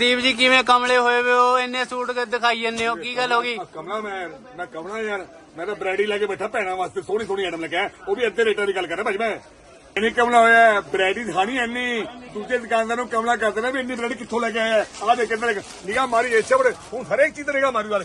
ਦੀਪ ਜੀ ਕਿਵੇਂ ਕਮਲੇ ਹੋਏ ਵੇ ਹੋ? ਇੰਨੇ ਸੂਟ ਦਿਖਾਈ ਜਾਂਦੇ ਹੋ? ਕੀ ਗੱਲ ਹੋ ਗਈ? ਕਮਲਾ, ਮੈਂ ਮੈਂ ਕਮਲਾ ਯਾਰ, ਮੈਂ ਤਾਂ ਬ੍ਰੈਡੀ ਲੈ ਕੇ ਬੈਠਾ ਭੈਣਾਂ ਵਾਸਤੇ, ਸੋਹਣੀ ਸੋਹਣੀ ਆਈਟਮ ਲੱਗਿਆ ਉਹ ਵੀ ਅੱਧੇ ਰੇਟਾਂ ਦੀ ਗੱਲ ਕਰ ਰਿਹਾ ਭਾਜੀ ਮੈਂ। ਇੰਨੀ ਕਮਲਾ ਹੋਇਆ, ਬ੍ਰੈਡੀ ਖਾਣੀ ਇੰਨੀ। ਦੂਜੇ ਦੁਕਾਨਦਾਰ ਨੂੰ ਕਮਲਾ ਕਰਦੇ ਨੇ ਵੀ ਇੰਨੀ ਬ੍ਰੈਡੀ ਕਿੱਥੋਂ ਲੈ ਕੇ ਆਇਆ? ਆ ਦੇਖ ਕਿੰਨੇ ਨਿਗਾਹ ਮਾਰੀ, ਇਹ ਬੜੇ ਹੁਣ ਹਰੇਕ ਚੀਜ਼ ਤੇ ਨਿਗਾਹ ਮਾਰੀ ਵਾਲੇ।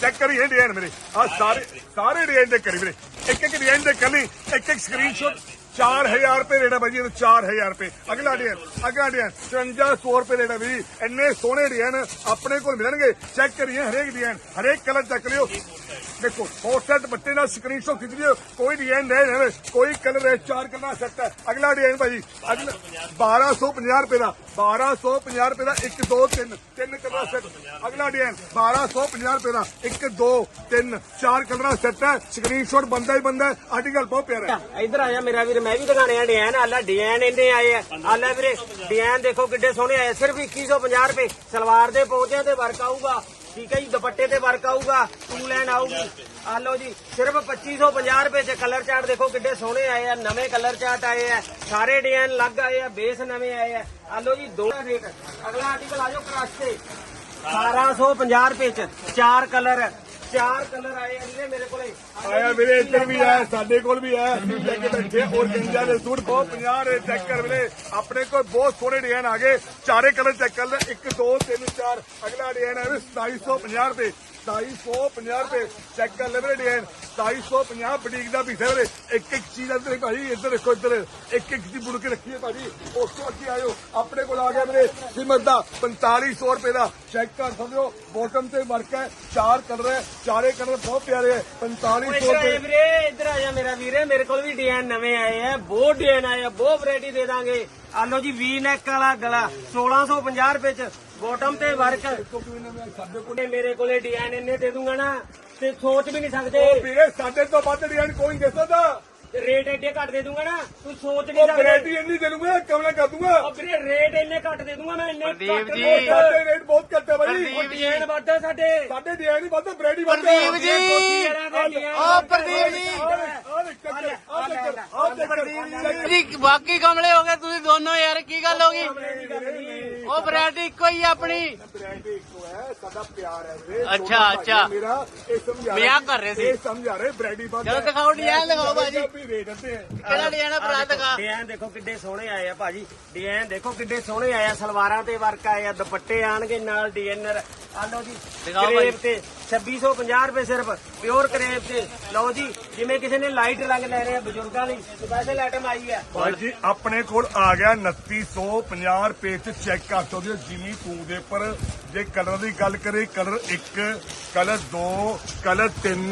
ਚੈੱਕ ਕਰੀ, ਇਹ ਡਿਜ਼ਾਈਨ ਮੇਰੇ। ਆ ਸਾਰੇ ਸਾਰੇ ਡਿਜ਼ਾਈਨ ਦੇ ਕਰੀ ਮੇਰੇ। ਇੱਕ ਇੱਕ ਡਿਜ਼ਾਈਨ ਦੇ ਕੱਲੀ ਇੱਕ ਇੱਕ ਸਕਰੀਨਸ਼ਾਟ 4000 ਰੁਪਏ ਰੇਟ ਹੈ ਭਾਜੀ ਇਹ 4000 ਰੁਪਏ। ਅਗਲਾ ਡਿਜ਼ਾਈਨ ਅਗਲਾ ਡਿਜ਼ਾਈਨ 5500 ਰੁਪਏ ਰੇਟ ਹੈ ਵੀ। ਇੰਨੇ ਸੋਹਣੇ ਡਿਜ਼ਾਈਨ ਆਪਣੇ ਕੋਲ ਮਿਲਣਗੇ। ਚੈੱਕ ਕਰੀਏ ਹਰੇਕ ਡਿਜ਼ਾਈਨ ਹਰੇਕ ਕਲਰ ਚੈੱਕ ਲਿਓ ਦੇਖੋ ਫੋਰ ਸੈਟ ਬੱਟੇ ਨਾਲ ਸਕਰੀਨਸ਼ਾਟ ਖਿੱਚ ਲਿਓ ਕੋਈ ਡਿਜ਼ਾਈਨ ਨਹੀਂ ਹੈ ਕੋਈ ਕਲਰ ਹੈ, ਚਾਰ ਕਲਰ ਸੈੱਟ ਹੈ। ਅਗਲਾ ਡਿਜ਼ਾਈਨ ਭਾਜੀ, ਅਗਲਾ 1250 ਰੁਪਏ ਦਾ 1250 ਰੁਪਏ ਦਾ 1 2 3 ਤਿੰਨ ਕਲਰ ਸੈੱਟ ਅਗਲਾ ਡਿਜ਼ਾਈਨ 1250 ਰੁਪਏ ਦਾ 1 2 3 ਚਾਰ ਕਲਰ ਸੈੱਟ ਹੈ। ਸਕਰੀਨਸ਼ਾਟ ਬੰਦਾ ਹੀ ਬੰਦਾ ਹੈ। ਆਰਟੀਕਲ ਬਹੁਤ ਪਿਆਰਾ ਇੱਧਰ ਇਧਰ ਆਇਆ ਮੇਰਾ ਵੀਰ, ਮੈਂ ਵੀ ਦਿਖਾਣੇ ਆ ਡਿਜ਼ਾਈਨ ਆਲਾ ਡਿਜ਼ਾਈਨ ਇੰਨੇ ਆਏ ਆ। ਆਲਾ ਵੀਰੇ ਡਿਜ਼ਾਈਨ ਦੇਖੋ ਕਿੱਡੇ ਸੋਹਣੇ ਆਏ ਸਿਰਫ 2150 ਰੁਪਏ, ਸਲਵਾਰ ਦੇ ਪੌਂਚਿਆਂ ਤੇ ਵਰਕ ਆਊਗਾ। ਠੀਕ ਹੈ ਜੀ, ਦੁਪੱਟੇ ਤੇ ਵਰਕ ਆਊਗਾ ਟੂ ਲੈਨ ਆਊਗੀ। ਆ ਲਓ ਜੀ, ਸਿਰਫ 2550 ਰੁਪਏ ਚ ਕਲਰ ਚਾਰਟ ਦੇਖੋ ਕਿੱਡੇ ਸੋਹਣੇ ਆਏ ਆ, ਨਵੇਂ ਕਲਰ ਚਾਰਟ ਆਏ ਆ, ਸਾਰੇ ਡਿਜ਼ਾਈਨ ਲੱਗ ਆਏ ਆ ਬੇਸ ਨਵੇਂ ਆਏ ਆ। ਆ ਲਓ ਜੀ, ਦੋ ਰੇਟ। ਅਗਲਾ ਆਰਟੀਕਲ ਆ ਜਾਓ ਕ੍ਰਸ਼ ਤੇ। 1850 ਰੁਪਏ ਚ ਚਾਰ ਕਲਰ ਚਾਰ ਕਲਰ ਆਏ ਆ ਵੀਰੇ ਮੇਰੇ ਕੋਲੇ। ਆਇਆ ਵੀਰੇ, ਇੱਧਰ ਵੀ ਆਇਆ, ਸਾਡੇ ਕੋਲ ਵੀ ਆਇਆ। ਅਸੀਂ ਲੈ ਕੇ ਬੈਠੇ ਔਰ ਗੰਜਾ ਦੇ ਸੂਟ? ਬਹੁਤ 50 ਦੇ ਚੈੱਕ ਕਰ ਵੀਰੇ। ਆਪਣੇ ਕੋਲ ਬਹੁਤ ਸੋਹਣੇ ਡਿਜ਼ਾਈਨ ਆ ਗਏ। ਚਾਰੇ ਕਲਰ ਚੈੱਕ ਕਰ ਲੈ। 1 2 3 4 ਅਗਲਾ ਡਿਜ਼ਾਈਨ ਹੈ ਵੀਰੇ 2750 ਰੁਪਏ। 2750 ਰੁਪਏ। ਚੈੱਕ ਕਰ ਲੈ ਵੀਰੇ ਡਿਜ਼ਾਈਨ 2750 ਬੁਟੀਕ ਦਾ ਪੀਸ ਹੈ ਵੀਰੇ। ਇੱਕ ਇੱਕ ਚੀਜ਼ ਅੰਦਰ ਭਾਜੀ ਇੱਧਰ ਦੇਖੋ ਇੱਧਰ। ਇੱਕ ਇੱਕ ਦੀ ਬੁੜ ਕੇ ਰੱਖੀ ਹੈ ਭਾਜੀ। ਉਸ ਤੋਂ ਅੱਗੇ ਆਇਓ ਆਪਣੇ ਕੋਲ ਆ ਗਿਆ ਵੀਰੇ ਸਿਮਰ ਦਾ 4500 ਰੁਪਏ ਦਾ। ਚੈੱਕ ਕਰ ਸਕਦੇ ਹੋ ਬੋਟਮ ਤੇ ਵਰਕ ਹੈ ਚਾਰ ਕਲਰ ਹੈ ਚਾਰੇ ਕਲਰ ਬਹੁਤ ਪਿਆਰੇ ਹੈ 4500 ਇੱਧਰ ਆਏ ਰੁਪਏ। ਵੀਰੇ ਇੱਧਰ ਆ ਜਾ ਮੇਰਾ ਵੀਰੇ ਮੇਰੇ ਕੋਲ ਵੀ ਡਿਜ਼ਾਈਨ ਨਵੇਂ ਆਏ ਆ ਬਹੁਤ ਡਿਜ਼ਾਈਨ ਆਏ ਆ ਬਹੁਤ ਵੈਰਾਈਟੀ ਦੇ ਦਾਂਗੇ। ਆ ਲਓ ਜੀ ਵੀ ਨੈਕ ਵਾਲਾ ਗਲਾ 1650 ਰੁਪਏ ਚ ਬੋਟਮ ਤੇ ਵਰਕ। ਕੋਲ ਮੇਰੇ ਕੋਲੇ ਡਿਜ਼ਾਈਨ ਇੰਨੇ ਦੇ ਦੂੰਗਾ ਨਾ ਤੇ ਸੋਚ ਵੀ ਨਹੀਂ ਸਕਦੇ। ਉਹ ਵੀਰੇ ਸਾਡੇ ਤੋਂ ਵੱਧ ਡਿਜ਼ਾਈਨ ਕੋਈ ਨਹੀਂ ਦੇ ਸਕਦਾ। ਰੇਟ ਐਡੇ ਘੱਟ ਦੇ ਦੂੰਗਾ ਨਾ ਤੂੰ ਸੋਚ ਨਹੀਂ ਉਹ ਸਕਦਾ। ਵੈਰਾਈਟੀ ਇੰਨੀ ਦੇ ਲੂੰਗਾ ਕਮਲਾ ਕਰ ਦੂੰਗਾ? ਉਹ ਵੀਰੇ ਰੇਟ ਇੰਨੇ ਘੱਟ ਦੇ ਦੂੰਗਾ ਮੈਂ ਇੰਨੇ ਪ੍ਰਦੀਪ ਘੱਟ ਜੀ। ਰੇਟ- ਸਾਡੇ ਰੇਟ ਬਹੁਤ ਘੱਟ ਹੈ ਭਾਈ ਪ੍ਰਦੀਪ ਜੀ। ਡਿਜ਼ਾਈਨ ਵੱਧਦਾ ਸਾਡੇ। ਸਾਡੇ ਡਿਜ਼ਾਈਨ ਹੀ ਵੱਧ ਬ੍ਰੈਡੀ ਵੱਧ ਪ੍ਰਦੀਪ ਜੀ। ਓ ਪ੍ਰਦੀਪ ਜੀ। ਜੀ ਬਾਕੀ ਕਮਲੇ ਹੋ ਗਏ ਤੁਸੀਂ ਦੋਨੋਂ ਯਾਰ ਕੀ ਗੱਲ ਹੋ ਗਈ? ਉਹ ਵੈਰਾਈਟੀ ਇੱਕੋ ਹੀ ਆ ਆਪਣੀ ਬ੍ਰੈਡੀ ਇੱਕੋ ਹੈ ਸਾਡਾ ਪਿਆਰ ਹੈ ਵੀਰੇ ਅੱਛਾ, ਛੋਟਾ ਅੱਛਾ। ਮੇਰਾ ਇਹ ਸਮਝਾ ਰਿਹਾ- ਮਜ਼ਾਕ ਕਰ ਰਹੇ ਸੀ। ਇਹ ਸਮਝਾ ਰਹੇ ਬ੍ਰੈਡੀ ਵੱਧ ਚਲੋ ਦਿਖਾਓ design ਦਿਖਾਓ ਭਾਜੀ। ਕਿਹੜਾ ਡਿਜ਼ਾਈਨ ਆ ਭਰਾ ਦਿਖਾ ਡਿਜ਼ਾਈਨ ਦੇਖੋ ਕਿੱਡੇ ਸੋਹਣੇ ਆਏ ਆ ਭਾਜੀ ਡਿਜ਼ਾਈਨ ਦੇਖੋ ਕਿੱਡੇ ਸੋਹਣੇ ਆਏ ਆ ਸਲਵਾਰਾਂ ਤੇ ਵਰਕ ਆਏ ਆ ਦੁਪੱਟੇ ਆਣਗੇ ਨਾਲ ਡਿਜ਼ਾਈਨਰ ਆ ਲਓ ਜੀ ਦਿਖਾਓ ਭਾਈ। ਕਰੇਪ ਤੇ 2650 ਰੁਪਏ ਸਿਰਫ ਪਿਓਰ ਕਰੇਪ ਤੇ ਲਓ ਜੀ ਜਿਵੇਂ ਕਿਸੇ ਨੇ ਲਾਈਟ ਰੰਗ ਲੈ ਰਹੇ ਆ ਬਜ਼ੁਰਗਾਂ ਲਈ ਸਪੈਸ਼ਲ ਆਈਟਮ ਆਈ ਆ ਭਾਈ ਜੀ ਆਪਣੇ ਕੋਲ ਆ ਗਿਆ 2950 ਰੁਪਏ ਚ ਚੈੱਕ ਕਰ ਸਕਦੇ ਹੋ ਜਿਮੀ ਟੂ ਦੇ ਉੱਪਰ ਜੇ ਕਲਰ ਦੀ ਗੱਲ ਕਰੇ ਕਲਰ 1 ਕਲਰ 2 ਕਲਰ 3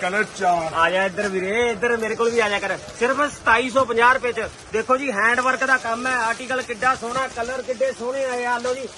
ਕਲਰ 4 ਆ ਜਾ ਇੱਧਰ ਵੀਰੇ, ਇੱਧਰ ਮੇਰੇ ਕੋਲ ਵੀ ਆ ਜਾ ਕਰ। ਸਿਰਫ 2750 ਰੁਪਏ ਚ। ਦੇਖੋ ਜੀ ਹੈਂਡ ਵਰਕ ਦਾ ਕੰਮ ਹੈ ਆਰਟੀਕਲ ਕਿੱਡਾ ਸੋਹਣਾ, ਕਲਰ ਕਿੱਡੇ ਸੋਹਣੇ ਆਏ ਆ। ਲਓ ਜੀ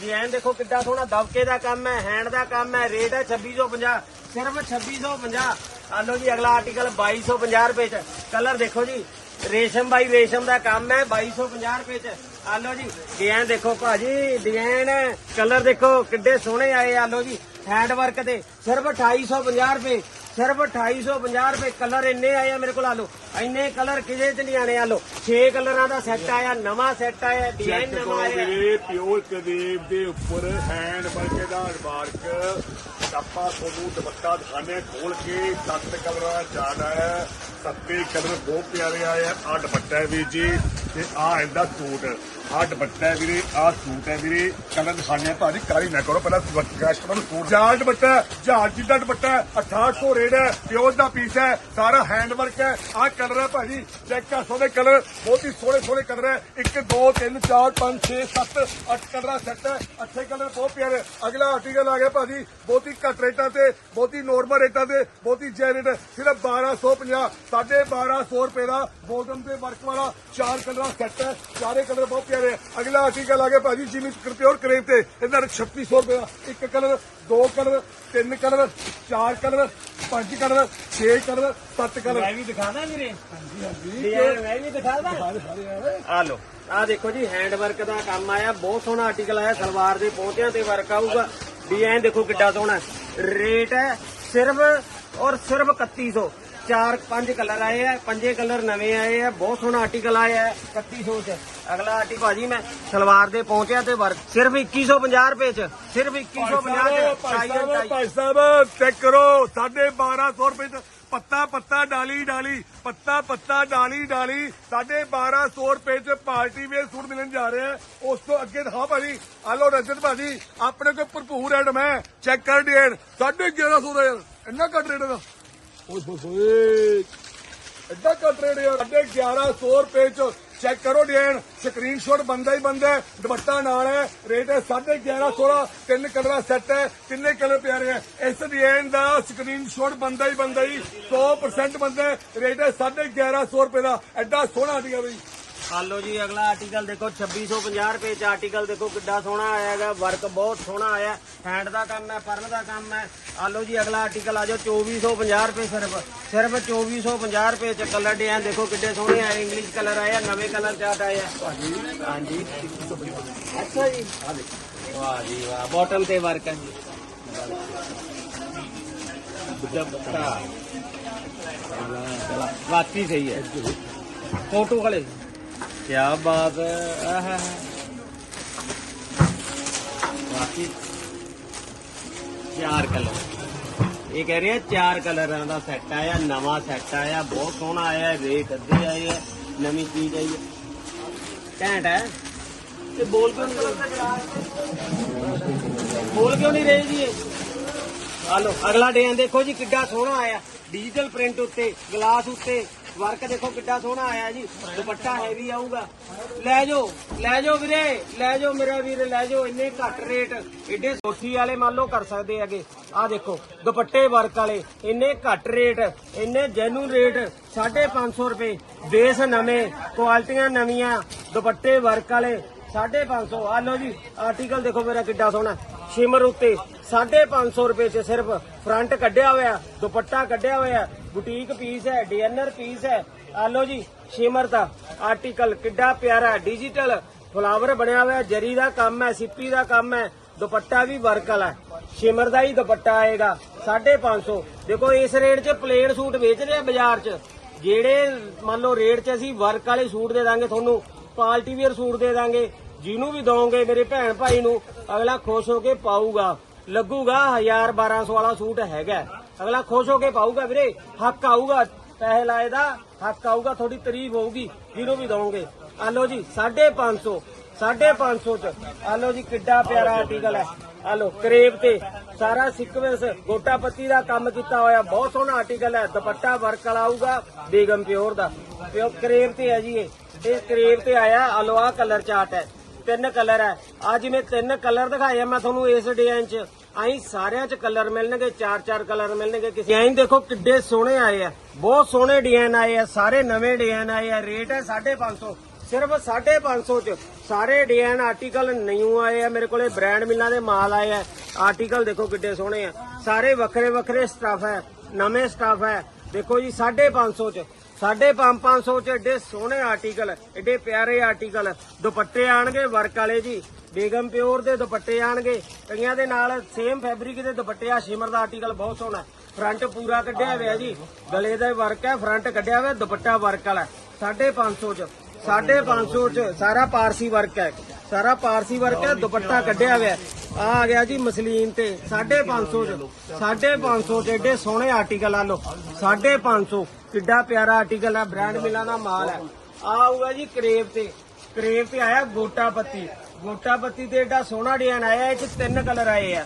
ਡਿਜ਼ਾਈਨ ਦੇਖੋ ਕਿੱਡਾ ਸੋਹਣਾ, ਦਬਕੇ ਦਾ ਕੰਮ ਹੈ ਹੈਂਡ ਦਾ ਕੰਮ ਹੈ ਰੇਟ ਹੈ 2650 ਸਿਰਫ 2650 ਆ ਲਓ ਜੀ, ਅਗਲਾ ਆਰਟੀਕਲ 2250 ਰੁਪਏ ਚ। ਕਲਰ ਦੇਖੋ ਜੀ ਰੇਸ਼ਮ ਬਾਈ, ਰੇਸ਼ਮ ਦਾ ਕੰਮ ਹੈ 2250 ਰੁਪਏ ਚ। ਆਲੋ ਜੀ ਡਿਜ਼ਾਈਨ ਦੇਖੋ ਭਾਜੀ ਡਿਜ਼ਾਈਨ ਕਲਰ ਦੇਖੋ ਕਿੱਡੇ ਸੋਹਣੇ ਆਏ ਆਲੋ ਜੀ ਹੈਂਡ ਵਰਕ ਦੇ, ਸਿਰਫ 2850 ਰੁਪਏ। ਸਿਰਫ 2850 ਰੁਪਏ ਕਲਰ ਇੰਨੇ ਆਏ ਆ ਮੇਰੇ ਕੋਲ ਆ ਲਓ। ਇੰਨੇ ਕਲਰ ਕਿਸੇ ਚ ਨਹੀਂ ਆਣੇ ਆ ਲਓ। 6 ਕਲਰਾਂ ਦਾ ਸੈੱਟ ਆਇਆ ਨਵਾਂ ਸੈੱਟ ਆਇਆ ਡਿਜ਼ਾਈਨ ਨਵਾਂ ਆਇਆ। ਵੀਰੇ ਪਿਓਰ ਕਦੀਬ ਦੇ ਉੱਪਰ ਹੈਂਡ ਵਰਕ ਦਾ ਮਾਰਕ ਆਪਾਂ ਤੁਹਾਨੂੰ ਦੁਪੱਟਾ ਦਿਖਾਣੇ ਖੋਲ ਕੇ ਸੱਤ ਕਲਰਾਂ ਚਾਰਟ ਹੈ ਸੱਤੇ ਕਲਰ ਬਹੁਤ ਪਿਆਰੇ ਆਏ ਆ। ਆਹ ਦੁਪੱਟਾ ਵੀਰ ਜੀ ਤੇ ਆਹ ਇਹਦਾ ਸੂਟ। ਆਹ ਦੁਪੱਟਾ ਵੀਰੇ ਆਹ ਸੂਟ ਹੈ ਵੀਰੇ। ਕਲਰ ਦਿਖਾਣੇ ਭਾਜੀ ਕਾਰੀ ਨਾ ਕਰੋ ਪਹਿਲਾਂ ਕਸਟਮਰ ਨੂੰ ਸੂਟ ਜਾਲ ਦੁਪੱਟਾ ਜਹਾਜ਼ ਜਿੱਦਾਂ ਦੁਪੱਟਾ ਹੈ, 6800 ਰੇਟ ਹੈ ਪਿਓਰ ਦਾ ਪੀਸ ਹੈ, ਸਾਰਾ ਹੈਂਡ ਵਰਕ ਹੈ। ਆਹ ਕਲਰ ਹੈ ਭਾਜੀ ਚੈੱਕ ਕਰ ਸਕਦੇ ਕਲਰ ਬਹੁਤ ਹੀ ਸੋਹਣੇ ਸੋਹਣੇ ਕਲਰ ਹੈ। 1 2 3 4 5 6 7 8 ਕਲਰਾਂ ਸੈੱਟ ਹੈ। ਅੱਛੇ ਕਲਰ ਬਹੁਤ ਪਿਆਰੇ। ਅਗਲਾ ਆਰਟੀਕਲ ਆ ਗਿਆ ਭਾਜੀ, ਬਹੁਤ ਹੀ ਘੱਟ ਰੇਟਾਂ ਤੇ, ਬਹੁਤ ਹੀ ਨੋਰਮਲ ਰੇਟਾਂ ਤੇ, ਬਹੁਤ ਹੀ ਜੈ ਸਿਰਫ 1250 ਸਾਢੇ 1200 ਰੁਪਏ ਦਾ ਬੋਟਮ ਤੇ ਵਰਕ ਵਾਲਾ ਚਾਰ ਕਲਰਾਂ ਸੈੱਟ ਹੈ। ਚਾਰੇ ਕਲਰ ਬਹੁਤ ਪਿਆਰੇ। ਅਗਲਾ ਆਰਟੀਕਲ ਆ ਗਿਆ ਭਾਜੀ ਜਿਵੇਂ ਪਿਓਰ ਕਰੇਪ ਤੇ। ਇਹਦਾ 3600 ਰੁਪਏ ਦਾ। ਇੱਕ ਕਲਰ ਦੋ ਕਲਰ ਤਿੰਨ ਕਲਰ ਚਾਰ ਕਲਰ ਪੰਜ ਕਲਰ 6 ਕਲਰ 7 ਕਲਰ। ਮੈਂ ਵੀ ਦਿਖਾਦਾ ਵੀਰੇ? ਹਾਂਜੀ ਹਾਂਜੀ। ਡਿਜ਼ਾਈਨ ਮੈਂ ਵੀ ਦਿਖਾਦਾ ਆ ਲਓ। ਆ ਦੇਖੋ ਜੀ ਹੈਂਡ ਵਰਕ ਦਾ ਕੰਮ ਆਇਆ। ਬਹੁਤ ਸੋਹਣਾ ਆਰਟੀਕਲ ਆਇਆ ਸਲਵਾਰ ਦੇ ਪੌਂਚਿਆਂ ਤੇ ਵਰਕ ਆਊਗਾ। ਡਿਜ਼ਾਈਨ ਦੇਖੋ ਕਿੱਡਾ ਸੋਹਣਾ। ਰੇਟ ਹੈ ਸਿਰਫ ਔਰ ਸਿਰਫ 3100 ਚਾਰ ਪੰਜ ਕਲਰ ਆਏ ਆ ਪੰਜੇ ਕਲਰ ਨਵੇਂ ਆਏ ਆ ਬਹੁਤ ਸੋਹਣਾ ਆਰਟੀਕਲ ਆਇਆ ਹੈ 3100 ਚ। ਅਗਲਾ ਆਰਟੀ ਭਾਜੀ ਮੈਂ ਸਲਵਾਰ ਦੇ ਪਹੁੰਚਿਆ ਤੇ ਵਰਕ ਸਿਰਫ 2150 ਰੁਪਏ ਚ ਸਿਰਫ 2150 ਚ ਭਾਈ ਸਾਹਿਬ ਟਾਈ ਭਾਈ ਸਾਹਿਬ ਚੈੱਕ ਕਰੋ 1250 ਰੁਪਏ ਚ ਪੱਤਾ ਪੱਤਾ ਡਾਲੀ ਡਾਲੀ ਪੱਤਾ ਪੱਤਾ ਡਾਲੀ ਡਾਲੀ 1250 ਰੁਪਏ ਚ ਪਾਰਟੀ ਵੇਅਰ ਸੂਟ ਮਿਲਣ ਜਾ ਰਿਹਾ ਹੈ। ਉਸ ਤੋਂ ਅੱਗੇ ਦਿਖਾ ਭਾਜੀ। ਆ ਲੋ ਰਜਤ ਭਾਜੀ ਆਪਣੇ ਕੋਲ ਭਰਪੂਰ ਐਡ ਮੈਂ ਚੈੱਕ ਕਰ ਡੇਢ 1150 ਦਾ ਯਾਰ ਇੰਨਾ ਘੱਟ ਰੇਟ ਦਾ ਓਏ ਹੋਏ ਹੋਏ। ਐਡਾ ਘੱਟ ਰੇਟ ਯਾਰ 1150 ਰੁਪਏ ਚ ਚੈੱਕ ਕਰੋ ਡਿਜ਼ਾਈਨ। ਸਕਰੀਨਸ਼ਾਟ ਬੰਦਾ ਹੀ ਬੰਦਾ ਹੈ, ਦੁਪੱਟਾ ਨਾਲ ਹੈ, ਰੇਟ ਹੈ 1150 ਦਾ, ਤਿੰਨ ਕਲਰਾਂ ਸੈੱਟ ਹੈ, ਤਿੰਨੇ ਕਲਰ ਪਿਆਰੇ ਹੈ। ਇਸ ਡਿਜ਼ਾਈਨ ਦਾ ਸਕਰੀਨਸ਼ਾਟ ਬੰਦਾ ਹੀ ਬੰਦਾ ਹੀ 100% ਬੰਦਾ ਹੈ, ਰੇਟ ਹੈ 1150 ਰੁਪਏ ਦਾ। ਐਡਾ ਸੋਹਣਾ ਡੀਆ ਬਈ। ਆਲੋ ਜੀ, ਅਗਲਾ ਆਰਟੀਕਲ ਦੇਖੋ 2650 ਰੁਪਏ ਚ ਆਰਟੀਕਲ ਦੇਖੋ ਕਿੱਡਾ ਸੋਹਣਾ ਆਇਆ ਹੈਗਾ ਵਰਕ ਬਹੁਤ ਸੋਹਣਾ ਆਇਆ ਹੈਂਡ ਦਾ ਕੰਮ ਹੈ, ਪਰਨ ਦਾ ਕੰਮ ਹੈ। ਆਲੋ ਜੀ, ਅਗਲਾ ਆਰਟੀਕਲ ਆ ਜਾਓ 2450 ਰੁਪਏ ਸਿਰਫ ਸਿਰਫ 2450 ਰੁਪਏ ਚ ਕਲਰ ਡਿਜ਼ਾਈਨ ਦੇਖੋ ਕਿੱਡੇ ਸੋਹਣੇ ਆਏ ਇੰਗਲਿਸ਼ ਕਲਰ ਆਇਆ ਨਵੇਂ ਕਲਰ ਚਾਰਟ ਆਇਆ ਹਾਂਜੀ। ਅੱਛਾ ਜੀ। ਵਾਹ ਜੀ, ਵਾਹ ਬਾਟਮ ਤੇ ਵਰਕ ਹੈ ਜੀ। ਦੁਪੱਟਾ ਵਾਤੀ ਸਹੀ ਹੈ। ਫੋਟੋ ਵਾਲੇ। ਕੀ ਬਾਤ ਹੈ। ਆਹ ਬਾਕੀ ਚਾਰ ਕਲਰ ਇਹ ਕਹਿ ਰਹੇ ਆ ਚਾਰ ਕਲਰਾਂ ਦਾ ਸੈੱਟ ਆਇਆ, ਨਵਾਂ ਸੈੱਟ ਆਇਆ, ਬਹੁਤ ਸੋਹਣਾ ਆਇਆ, ਰੇਟ ਅੱਧੇ ਆਏ ਆ, ਨਵੀਂ ਚੀਜ਼ ਆਈ ਹੈ ਘੈਂਟ ਹੈ। ਤੇ ਬੋਲ ਕਿਉਂ ਨਹੀਂ ਬੋਲ ਕਿਉਂ ਨਹੀਂ ਰਹੇ ਜੀ ਇਹ ਹਲੋ ਅਗਲਾ ਡਿਜ਼ਾਈਨ ਦੇਖੋ ਜੀ ਕਿੱਡਾ ਸੋਹਣਾ ਆਇਆ। ਡਿਜੀਟਲ ਪ੍ਰਿੰਟ ਉੱਤੇ ਗਲਾਸ ਉੱਤੇ ਵਰਕ ਦੇਖੋ ਕਿੱਡਾ ਸੋਹਣਾ ਆਇਆ ਜੀ। ਦੁਪੱਟਾ ਹੈਵੀ ਆਊਗਾ। ਲੈ ਜਾਓ ਲੈ ਜਾਓ ਵੀਰੇ, ਲੈ ਜਾਓ ਮੇਰਾ ਵੀਰ, ਲੈ ਜਾਓ, ਇੰਨੇ ਘੱਟ ਰੇਟ ਏਡੇ ਸੋਠੀ ਵਾਲੇ ਮੰਨ ਲਓ ਕਰ ਸਕਦੇ ਹੈਗੇ। ਆ ਦੇਖੋ, ਦੁਪੱਟੇ ਵਰਕ ਵਾਲੇ, ਇੰਨੇ ਘੱਟ ਰੇਟ ਇੰਨੇ ਜੈਨੂਨ ਰੇਟ 550 ਰੁਪਏ। ਬੇਸ ਨਵੇਂ ਕੁਆਲਟੀਆਂ ਨਵੀਆਂ, ਦੁਪੱਟੇ ਵਰਕ ਵਾਲੇ 550 ਆ ਲਓ ਜੀ ਆਰਟੀਕਲ ਦੇਖੋ ਮੇਰਾ ਕਿੱਡਾ ਸੋਹਣਾ। ਸ਼ਿਮਰ ਉੱਤੇ 550 ਰੁਪਏ ਚ ਸਿਰਫ ਫਰੰਟ ਕੱਢਿਆ ਹੋਇਆ, ਦੁਪੱਟਾ ਕੱਢਿਆ ਹੋਇਆ ਬੁਟੀਕ ਪੀਸ ਹੈ ਡੀਐਨਆਰ ਪੀਸ ਹੈ। ਆ ਲਓ ਜੀ, ਸ਼ਿਮਰ ਦਾ ਆਰਟੀਕਲ ਕਿੱਡਾ ਪਿਆਰਾ ਡਿਜੀਟਲ ਫਲਾਵਰ ਬਣਿਆ ਹੋਇਆ, ਜਰੀ ਦਾ ਕੰਮ ਹੈ, ਸਿੱਪੀ ਦਾ ਕੰਮ ਹੈ, ਦੁਪੱਟਾ ਵੀ ਵਰਕ ਵਾਲਾ ਸ਼ਿਮਰ ਦਾ ਹੀ ਦੁਪੱਟਾ ਆਏਗਾ 550 ਦੇਖੋ ਇਸ ਰੇਟ 'ਚ ਪਲੇਨ ਸੂਟ ਵੇਚ ਰਹੇ ਆ ਬਾਜ਼ਾਰ 'ਚ। ਜਿਹੜੇ ਮੰਨ ਲਓ ਰੇਟ 'ਚ ਅਸੀਂ ਵਰਕ ਵਾਲੇ ਸੂਟ ਦੇ ਦਾਂਗੇ, ਤੁਹਾਨੂੰ ਪਾਰਟੀ ਵੇਅਰ ਸੂਟ ਦੇ ਦਾਂਗੇ ਜਿਹਨੂੰ ਵੀ ਦੋਗੇ ਮੇਰੇ ਭੈਣ ਭਾਈ ਨੂੰ, ਅਗਲਾ ਖੁਸ਼ ਹੋ ਕੇ ਪਾਊਗਾ। ਲੱਗੂਗਾ 1000 1200 ਵਾਲਾ ਸੂਟ ਹੈਗਾ। ਅਗਲਾ ਖੁਸ਼ ਹੋ ਕੇ ਪਾਊਗਾ ਵੀਰੇ, ਹੱਕ ਆਊਗਾ। ਪੈਸੇ ਲਾਏ ਦਾ, ਹੱਕ ਆਊਗਾ ਥੋੜੀ ਤਾਰੀਫ ਹੋਊਗੀ, ਜਿਹਨੂੰ ਵੀ ਦੋਗੇ ਆ ਲਓ ਜੀ 550 550 ਚ। ਆਲੋ ਜੀ, ਕਿੱਡਾ ਪਿਆਰਾ ਆਰਟੀਕਲ ਹੈ। ਆਲੋ ਕਰੇਬ ਤੇ ਸਾਰਾ ਸੀਕਵੈਂਸ ਗੋਟਾ ਪੱਤੀ ਦਾ ਕੰਮ ਕੀਤਾ ਹੋਇਆ। ਬਹੁਤ ਸੋਹਣਾ ਆਰਟੀਕਲ ਹੈ। ਦੁਪੱਟਾ ਵਰਕ ਵਾਲਾ ਆਊਗਾ, ਬੇਗਮ ਪਿਓਰ ਦਾ। ਪਿਓ ਕਰੇਬ ਤੇ ਹੈ ਜੀ ਇਹ। ਇਹ ਕਰੇਬ ਤੇ ਆਇਆ। ਆ ਆਹ ਕਲਰ ਚਾਰਟ ਹੈ। ਤਿੰਨ ਕਲਰ ਹੈ। ਆ ਜਿਵੇਂ ਤਿੰਨ ਕਲਰ ਦਿਖਾਏ ਆ, ਮੈਂ ਤੁਹਾਨੂੰ ਇਸ ਡਿਜ਼ਾਈਨ 'ਚ। ਆਈ ਸਾਰਿਆਂ 'ਚ ਕਲਰ ਮਿਲਣਗੇ ਚਾਰ ਚਾਰ ਕਲਰ ਮਿਲਣਗੇ ਕਿਸੇ। ਡਿਜ਼ਾਈਨ ਦੇਖੋ ਕਿੱਡੇ ਸੋਹਣੇ ਆਏ ਆ। ਬਹੁਤ ਸੋਹਣੇ ਡਿਜ਼ਾਈਨ ਆਏ ਆ, ਸਾਰੇ ਨਵੇਂ ਡਿਜ਼ਾਈਨ ਆਏ ਆ। ਰੇਟ ਹੈ 550 ਸਿਰਫ 550 ਚ ਸਾਰੇ ਡਿਜ਼ਾਈਨ ਆਰਟੀਕਲ ਨਿਊ ਆਏ ਆ। ਮੇਰੇ ਕੋਲੇ ਬ੍ਰਾਂਡ ਮਿਲਾਂ ਦੇ ਮਾਲ ਆਏ ਆ। ਆਰਟੀਕਲ ਦੇਖੋ ਕਿੱਡੇ ਸੋਹਣੇ ਆ। ਸਾਰੇ ਵੱਖਰੇ ਵੱਖਰੇ ਸਟਾਫ ਹੈ, ਨਵੇਂ ਸਟਾਫ ਹੈ। ਦੇਖੋ ਜੀ 550 ਚ। 550 ਚ ਏਡੇ ਸੋਹਣੇ ਆਰਟੀਕਲ ਏਡੇ ਪਿਆਰੇ ਆਰਟੀਕਲ ਦੁਪੱਟੇ ਆਣਗੇ ਵਰਕ ਵਾਲੇ ਜੀ। ਬੇਗਮ ਪਿਓਰ ਦੇ ਦੁਪੱਟੇ ਆਣਗੇ। ਕਈਆਂ ਦੇ ਨਾਲ ਸੇਮ ਫੈਬਰਿਕ ਦੇ ਦੁਪੱਟੇ ਆ, ਸ਼ਿਮਰ ਦਾ ਆਰਟੀਕਲ ਬਹੁਤ ਸੋਹਣਾ। ਫਰੰਟ ਪੂਰਾ ਕੱਢਿਆ ਹੋਇਆ ਜੀ। ਗਲੇ ਦਾ ਵਰਕ ਹੈ ਫਰੰਟ ਕੱਢਿਆ ਹੋਇਆ, ਦੁਪੱਟਾ ਵਰਕ ਵਾਲਾ 550 ਚ। 550 ਚ ਸਾਰਾ ਪਾਰਸੀ ਵਰਕ ਹੈ। ਸਾਰਾ ਪਾਰਸੀ ਵਰਕ ਹੈ, ਦੁਪੱਟਾ ਕੱਢਿਆ ਹੋਇਆ ਆ ਆ ਗਿਆ ਜੀ ਮਸਲੀਨ ਤੇ 550 ਚ 550 ਚ ਏਡੇ ਸੋਹਣੇ ਆਰਟੀਕਲ ਆ ਲੋ 550 ਕਿੱਡਾ ਪਿਆਰਾ ਆਰਟੀਕਲ ਹੈ ਬ੍ਰਾਂਡ ਮਿਲਾਂ ਦਾ ਮਾਲ ਹੈ। ਆ ਆਊਗਾ ਜੀ ਕਰੇਬ ਤੇ। ਕਰੇਬ ਤੇ ਆਇਆ ਗੋਟਾ ਪੱਤੀ। ਗੋਟਾ ਪੱਤੀ ਤੇ ਏਡਾ ਸੋਹਣਾ ਡਿਜ਼ਾਈਨ ਆਇਆ, ਇਹ ਚ ਤਿੰਨ ਕਲਰ ਆਏ ਆ।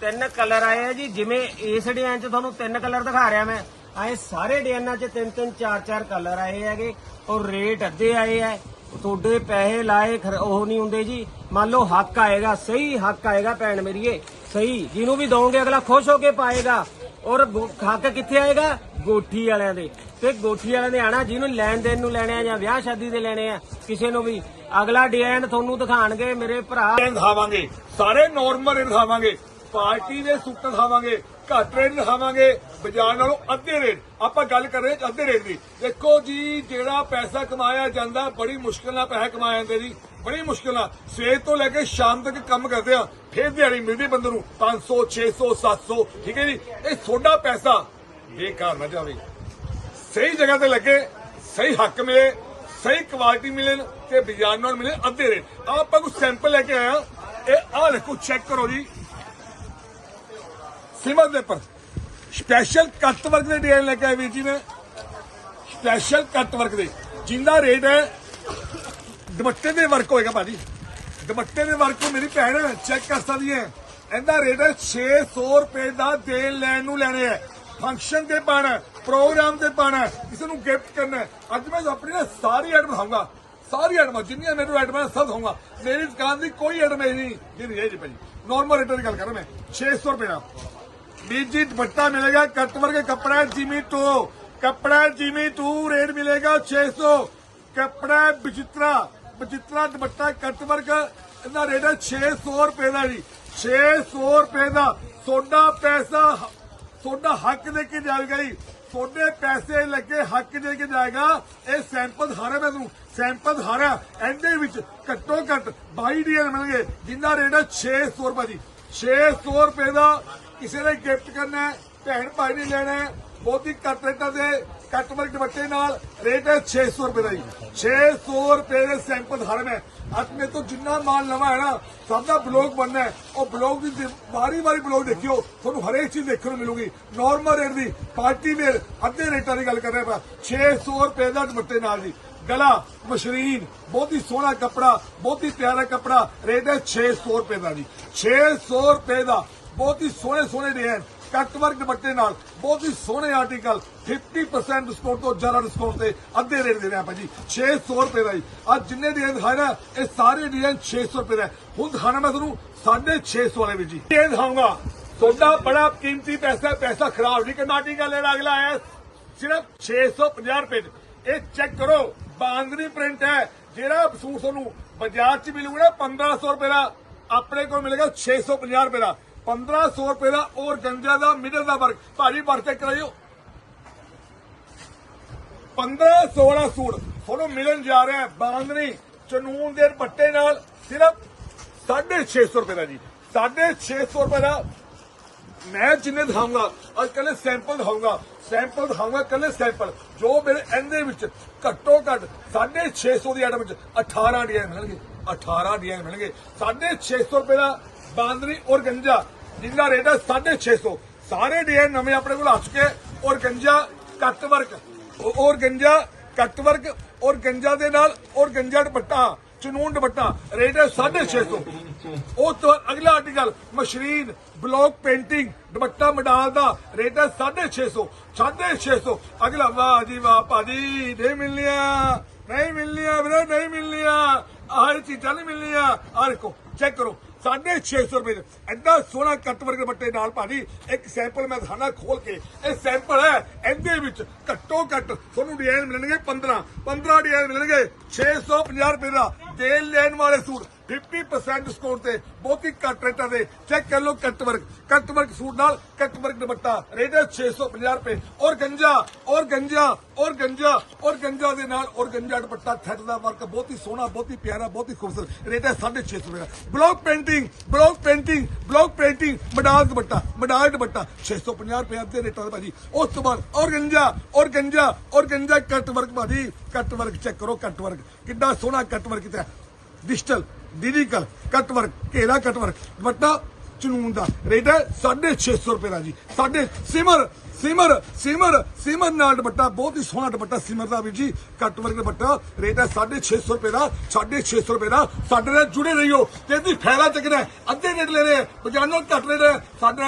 ਤਿੰਨ ਕਲਰ ਆਏ ਆ ਜੀ, ਜਿਵੇਂ ਇਸ ਡਿਜ਼ਾਈਨ ਚ ਤੁਹਾਨੂੰ ਤਿੰਨ ਕਲਰ ਦਿਖਾ ਰਿਹਾ ਮੈਂ। ਆਏ ਸਾਰੇ ਡਿਜ਼ਾਈਨਾਂ ਚ ਤਿੰਨ ਤਿੰਨ, ਚਾਰ ਚਾਰ ਕਲਰ ਆਏ ਹੈਗੇ। ਔਰ ਰੇਟ ਅੱਧੇ ਆਏ ਆ। ਤੁਹਾਡੇ ਪੈਸੇ ਲਾਏ ਉਹ ਨਹੀਂ ਹੁੰਦੇ ਜੀ। ਮੰਨ ਲਓ ਹੱਕ ਆਏਗਾ, ਸਹੀ ਹੱਕ ਆਏਗਾ ਭੈਣ ਮੇਰੀਏ ਸਹੀ। ਜਿਹਨੂੰ ਵੀ ਦੋਗੇ ਅਗਲਾ ਖੁਸ਼ ਹੋ ਕੇ ਪਾਏਗਾ। ਔਰ ਹੱਕ ਕਿੱਥੇ ਆਏਗਾ? ਗੋਠੀ ਵਾਲਿਆਂ ਦੇ। ਤੇ ਗੋਠੀ ਵਾਲਿਆਂ ਦੇ ਆਣਾ, ਜਿਹਨੂੰ ਲੈਣ ਦੇਣ ਨੂੰ ਲੈਣੇ ਆ ਜਾਂ ਵਿਆਹ ਸ਼ਾਦੀ ਦੇ ਲੈਣੇ ਆ, ਕਿਸੇ ਨੂੰ ਵੀ। ਅਗਲਾ ਡਿਜ਼ਾਈਨ ਤੁਹਾਨੂੰ ਦਿਖਾਣਗੇ, ਮੇਰੇ ਭਰਾ। ਦਿਖਾਵਾਂਗੇ। ਸਾਰੇ ਨਾਰਮਲ ਰੇਟ ਦਿਖਾਵਾਂਗੇ। ਪਾਰਟੀ ਦੇ ਸੂਟ ਦਿਖਾਵਾਂਗੇ। ਘੱਟ ਰੇਟ ਦਿਖਾਵਾਂਗੇ ਬਾਜ਼ਾਰ ਨਾਲੋਂ ਅੱਧੇ ਰੇਟ ਆਪਾਂ ਗੱਲ ਕਰ ਰਹੇ ਅੱਧੇ ਰੇਟ ਦੀ। ਦੇਖੋ ਜੀ, ਜਿਹੜਾ ਪੈਸਾ ਕਮਾਇਆ ਜਾਂਦਾ, ਬੜੀ ਮੁਸ਼ਕਲ ਨਾਲ ਪੈਸਾ ਕਮਾਇਆ ਜਾਂਦਾ ਜੀ। ਬੜੀ ਮੁਸ਼ਕਲ ਨਾਲ। ਸਵੇਰ ਤੋਂ ਲੈ ਕੇ ਸ਼ਾਮ ਤੱਕ ਕੰਮ ਕਰਦੇ ਆ ਫੇਰ ਦਿਹਾੜੀ ਮਿਲਦੀ ਬੰਦੇ ਨੂੰ 500 600 700 ਠੀਕ ਹੈ ਜੀ? ਇਹ ਤੁਹਾਡਾ ਪੈਸਾ ਬੇਕਾਰ ਨਾ ਜਾਵੇ। ਸਹੀ ਜਗ੍ਹਾ ਤੇ ਲੱਗੇ, ਸਹੀ ਹੱਕ ਮਿਲੇ, ਸਹੀ ਕੁਆਲਿਟੀ ਮਿਲੇ ਤੇ ਬਾਜ਼ਾਰ ਨਾਲ ਮਿਲੇ ਅੱਧੇ ਰੇਟ ਆਪਾਂ ਕੋਈ ਸੈਂਪਲ ਲੈ ਕੇ ਆਇਆ ਇਹ ਆਹ ਦੇਖੋ ਚੈੱਕ ਕਰੋ ਜੀ। ਸਿਮਰ ਦੇ ਪਰ ਸਪੈਸ਼ਲ ਕੱਟ ਵਰਕ ਦੇ ਡਿਜ਼ਾਈਨ ਲੈ ਕੇ ਆਏ ਵੀਰ ਜੀ ਨੇ। ਸਪੈਸ਼ਲ ਕੱਟ ਵਰਕ ਦੇ। ਜਿੰਦਾ ਰੇਟ ਹੈ, ਦੁਪੱਟੇ ਦੇ ਵਰਕ ਹੋਏਗਾ ਭਾਜੀ। ਦੁਪੱਟੇ ਦੇ ਵਰਕ ਮੇਰੀ ਭੈਣ ਚੈੱਕ ਕਰ ਸਕਦੀ ਹੈ। ਇਹਦਾ ਰੇਟ ਹੈ 600 ਰੁਪਏ ਦਾ ਦੇਣ, ਲੈਣ ਨੂੰ ਲੈਣੇ ਹੈ। ਫੰਕਸ਼ਨ ਤੇ ਪਾਣਾ ਪ੍ਰੋਗਰਾਮ ਤੇ ਪਾਣਾ, ਕਿਸੇ ਨੂੰ ਗਿਫਟ ਕਰਨਾ ਅੱਜ ਮੈਂ ਆਪਣੀ ਨਾ ਸਾਰੀ ਐਡ ਦਿਖਾਊਂਗਾ। ਸਾਰੀ ਐਡਮਾਂ ਜਿੰਨੀਆਂ ਮੈਨੂੰ ਐਡਮਾਂ ਸਭ ਦਿਖਾਊਂਗਾ। ਮੇਰੀ ਦੁਕਾਨ ਦੀ ਕੋਈ ਐਡ ਮੈਂ ਨਹੀਂ। ਜਿਹੜੀ ਹੈ ਜੀ ਭਾਜੀ। ਨਾਰਮਲ ਰੇਟ ਦੀ ਗੱਲ ਕਰ ਮੈਂ। 600 ਰੁਪਏ ਦਾ। ਵੀਰ ਜੀ, ਦੁਪੱਟਾ ਮਿਲੇਗਾ ਕੱਟ ਵਰਗੇ ਕਪੜਾ ਜਿਮੀ ਟੂ ਕਪੜਾ ਜਿਮੀ ਟੂ ਰੇਟ ਮਿਲੇਗਾ 600 ਕਪੜਾ ਵਿਚਿਤਰਾ ਵਿਚਿਤਰਾ ਦੁਪੱਟਾ ਕੱਟ ਵਰਗ, ਇਹਦਾ ਰੇਟ ਹੈ 600 ਰੁਪਏ ਦਾ ਜੀ। 600 ਰੁਪਏ ਦਾ। ਸੋਡਾ ਪੈਸਾ, ਸੋਡਾ ਹੱਕ ਦੇ ਕੇ ਜਾਏਗਾ ਜੀ। ਤੁਹਾਡੇ ਪੈਸੇ ਲੱਗੇ ਹੱਕ ਦੇ ਕੇ ਜਾਏਗਾ। ਇਹ ਸੈਂਪਲ ਹਾਰੇ ਮੈਂ ਤੁਹਾਨੂੰ, ਸੈਂਪਲ ਹਾਰਾ ਇਹਦੇ ਵਿੱਚ ਘੱਟੋ ਘੱਟ 22 ਡੀਐਲ ਮਿਲਣਗੇ ਜਿੰਦਾ ਰੇਟ ਹੈ 600 ਰੁਪਏ ਜੀ। 600 ਰੁਪਏ ਦਾ ਕਿਸੇ ਨੇ ਗਿਫਟ ਕਰਨਾ ਭੈਣ ਭਾਈ ਨੇ ਲੈਣਾ ਹੈ, ਬਹੁਤੀ ਘੱਟ ਰੇਟਾਂ ਦੇ ਕੱਟ ਦੁਪੱਟੇ ਨਾਲ ਰੇਟ ਹੈ 600 ਰੁਪਏ ਦਾ ਜੀ 600 ਰੁਪਏ ਦੇ ਸੈਂਪਲ ਹਰ ਮੈਂ। ਅੱਜ ਮੇ ਤੋਂ ਜਿੰਨਾ ਮਾਲ ਨਵਾਂ ਹੈ ਨਾ, ਸਭ ਦਾ ਬਲੌਗ ਬਣਨਾ ਹੈ। ਉਹ ਬਲੌਗ ਦੀ ਵਾਰੀ ਵਾਰੀ ਬਲੌਗ ਦੇਖਿਓ, ਤੁਹਾਨੂੰ ਹਰੇਕ ਚੀਜ਼ ਦੇਖਣ ਨੂੰ ਮਿਲੂਗੀ। ਨਾਰਮਲ ਰੇਟ ਦੀ ਪਾਰਟੀ ਵੇਅਰ ਅੱਧੇ ਰੇਟਾਂ ਦੀ ਗੱਲ ਕਰ ਰਿਹਾ ਮੈਂ 600 ਰੁਪਏ ਦਾ ਦੁਪੱਟੇ ਨਾਲ ਜੀ। ਗਲਾ ਮਸ਼ਰੀਨ ਬਹੁਤ ਹੀ ਸੋਹਣਾ ਕੱਪੜਾ, ਬਹੁਤ ਹੀ ਪਿਆਰਾ ਕੱਪੜਾ, ਰੇਟ ਹੈ 600 ਰੁਪਏ ਦਾ ਜੀ। 600 ਰੁਪਏ ਦਾ ਬਹੁਤ ਹੀ ਸੋਹਣੇ ਸੋਹਣੇ ਡਿਜ਼ਾਈਨ ਕੱਟ ਵਰਕ ਦੁਪੱਟੇ ਨਾਲ, ਬਹੁਤ ਹੀ ਸੋਹਣੇ ਆਰਟੀਕਲ 50% ਡਿਸਕਾਊਂਟ ਤੋਂ ਜ਼ਿਆਦਾ ਡਿਸਕਾਊਂਟ ਤੇ ਅੱਧੇ ਰੇਟ ਦੇ ਰਿਹਾ ਭਾਜੀ। 600 ਰੁਪਏ ਦਾ ਜੀ। ਅੱਜ ਜਿੰਨੇ ਡਿਜ਼ਾਈਨ ਦਿਖਾਏ ਨਾ, ਇਹ ਸਾਰੇ ਡਿਜ਼ਾਈਨ 600 ਰੁਪਏ ਦਾ ਹੁਣ ਦਿਖਾਣਾ ਮੈਂ ਤੁਹਾਨੂੰ 650 ਵਾਲੇ ਵਿੱਚ ਜੀ। ਇਹ ਦਿਖਾਊਂਗਾ। ਤੁਹਾਡਾ ਬੜਾ ਕੀਮਤੀ ਪੈਸਾ ਪੈਸਾ ਖਰਾਬ ਨਹੀਂ ਕਰਨਾ। ਆਰਟੀਕਲ ਜਿਹੜਾ ਅਗਲਾ ਆਇਆ, ਸਿਰਫ 650 ਰੁਪਏ ਚ। ਇਹ ਚੈੱਕ ਕਰੋ। ਬਾਂਦਰੀ ਪ੍ਰਿੰਟ ਹੈ, ਜਿਹੜਾ ਸੂਟ ਤੁਹਾਨੂੰ ਬਾਜ਼ਾਰ 'ਚ ਮਿਲੂਗਾ ਨਾ 1500 ਰੁਪਏ ਦਾ ਆਪਣੇ ਕੋਲ ਮਿਲੇਗਾ 650 ਰੁਪਏ ਦਾ। 1500 ਰੁਪਏ ਦਾ ਔਰ ਗੰਜਾ ਦਾ, ਮਿਡਲ ਦਾ ਵਰਕ ਭਾਜੀ ਵਰਕ ਚੈੱਕ ਕਰਾਇਓ। 1500 ਵਾਲਾ ਸੂਟ ਤੁਹਾਨੂੰ ਮਿਲਣ ਜਾ ਰਿਹਾ ਹੈ ਬਾਂਦਰੀ, ਚਨੂਨ ਦੇ ਪੱਟੇ ਨਾਲ, ਸਿਰਫ 650 ਰੁਪਏ ਦਾ ਜੀ। 650 ਰੁਪਏ ਦਾ। ਮੈਂ ਜਿੰਨੇ ਦਿਖਾਊਂਗਾ, ਅੱਜ ਕੱਲੇ ਸੈਂਪਲ ਦਿਖਾਉਂਗਾ ਸੈਂਪਲ ਦਿਖਾਊਂਗਾ ਕੱਲੇ ਸੈਂਪਲ ਜੋ ਮੇਰੇ ਇਹਦੇ ਵਿੱਚ ਘੱਟੋ ਘੱਟ 650 ਦੀ ਆਈਟਮ ਵਿੱਚ 18 ਡਿਜ਼ਾਈਨ ਮਿਲਣਗੇ। 18 ਡਿਜ਼ਾਈਨ ਮਿਲਣਗੇ। 650 ਰੁਪਏ ਦਾ ਬਾਂਦਰੀ ਔਰ ਗੰਜਾ ਜਿੰਦਾ ਰੇਟ ਹੈ 650 ਸਾਰੇ ਡਿਜ਼ਾਈਨ ਨਵੇਂ ਆਪਣੇ ਕੋਲ ਆ ਚੁੱਕੇ ਔਰ ਗੰਜਾ ਕੱਟ ਵਰਕ ਔਰ ਗੰਜਾ ਕੱਟ ਵਰਕ ਔਰ ਗੰਜਾ ਦੇ ਨਾਲ ਔਰ ਗੰਜਾ ਦੁਪੱਟਾ। ਚਨੂਨ ਦੁਪੱਟਾ, ਰੇਟ ਹੈ 650 ਉਹ ਤੋਂ ਅਗਲਾ ਆਰਟੀਕਲ ਮਸ਼ਰੀਨ ਬਲੌਕ ਪੇਂਟਿੰਗ, ਦੁਪੱਟਾ ਮਡਾਲ ਦਾ ਰੇਟ ਹੈ 650 650 ਅਗਲਾ, ਵਾਹ ਜੀ ਵਾਹ, ਭਾਜੀ, ਨਹੀਂ ਮਿਲਨੀਆਂ ਨਹੀਂ ਮਿਲਨੀਆਂ ਵੀਰੇ, ਨਹੀਂ ਮਿਲਨੀਆਂ ਆਹ ਚੀਜ਼ਾਂ ਨਹੀਂ ਮਿਲਨੀਆਂ ਆਹ ਦੇਖੋ ਚੈੱਕ ਕਰੋ 650 ਰੁਪਏ ਦੇ। ਐਡਾ ਸੋਹਣਾ ਕੱਟ ਵਰਗ ਦੁਪੱਟੇ ਨਾਲ ਭਾਜੀ, ਇੱਕ ਸੈਂਪਲ ਮੈਂ ਦਿਖਾਣਾ ਖੋਲ ਕੇ। ਇਹ ਸੈਂਪਲ ਹੈ, ਇਹਦੇ ਵਿੱਚ ਘੱਟੋ ਘੱਟ ਤੁਹਾਨੂੰ ਡਿਜ਼ਾਈਨ ਮਿਲਣਗੇ 15 15 ਡਿਜ਼ਾਈਨ ਮਿਲਣਗੇ 650 ਰੁਪਏ ਦਾ। ਦੇਣ ਲੈਣ ਵਾਲੇ ਸੂਟ 50% ਡਿਸਕਾਊਂਟ ਤੇ ਬਹੁਤ ਹੀ ਘੱਟ ਰੇਟਾਂ ਦੇ। ਚੈੱਕ ਕਰ ਲਓ cut work cut work suit ਨਾਲ ਕੱਟ ਵਰਕ ਦੁਪੱਟਾ। ਰੇਟ ਹੈ 650 ਰੁਪਏ ਔਰ ਗੰਜਾ ਔਰ ਗੰਜਾ ਔਰ ਗੰਜਾ ਔਰ ਗੰਜਾ ਦੇ ਨਾਲ ਔਰ ਗੰਜਾ ਦੁਪੱਟਾ। ਥੱਟ ਦਾ ਵਰਕ ਬਹੁਤ ਹੀ ਸੋਹਣਾ, ਬਹੁਤ ਹੀ ਪਿਆਰਾ, ਬਹੁਤ ਹੀ ਖੂਬਸੂਰਤ। ਰੇਟ ਹੈ 650 ਰੁਪਏ। ਦਾ block painting block painting block painting ਮਡਾਲ dupatta ਮਡਾਲ ਦੁਪੱਟਾ। 650 ਰੁਪਏ ਦੇ ਰੇਟਾਂ ਦਾ ਭਾਜੀ। ਉਸ ਤੋਂ ਬਾਅਦ ਔਰ ਗੰਜਾ ਔਰ ਗੰਜਾ ਔਰ ਗੰਜਾ ਕੱਟ ਵਰਕ ਭਾਜੀ। ਕੱਟ ਵਰਕ ਚੈੱਕ ਕਰੋ ਕੱਟ ਵਰਕ ਕਿੰਨਾ ਸੋਹਣਾ ਕੱਟ ਵਰਕ ਕੀਤਾ। ਡਿਜੀਟਲ ਡਿਜੀਟਲ ਕੱਟ ਵਰਕ ਘੇਰਾ ਕੱਟ ਵਰਕ ਦੁਪੱਟਾ ਚਨੂਨ ਦਾ ਰੇਟ ਹੈ 650 ਰੁਪਏ ਦਾ ਜੀ। ਸਾਡੇ ਸਿਮਰ ਸਿਮਰ ਸਿਮਰ ਸਿਮਰ ਨਾਲ ਦੁਪੱਟਾ ਬਹੁਤ ਹੀ ਸੋਹਣਾ ਦੁਪੱਟਾ ਸਿਮਰ ਦਾ ਵੀ ਜੀ। ਕੱਟ ਵਰਕ ਦੁਪੱਟਾ ਰੇਟ ਹੈ 650 ਰੁਪਏ ਦਾ 650 ਰੁਪਏ ਦਾ। ਸਾਡੇ ਨਾਲ ਜੁੜੇ ਰਹੀਓ ਤੇ ਇਹਦੀ ਫਾਇਦਾ ਚੱਕਣਾ ਅੱਧੇ ਰੇਟ ਲੈ ਰਹੇ ਆ, ਪੰਜਾਹ ਨਾਲ ਘੱਟ ਰੇਟ ਹੈ। ਸਾਡੇ ਨਾਲ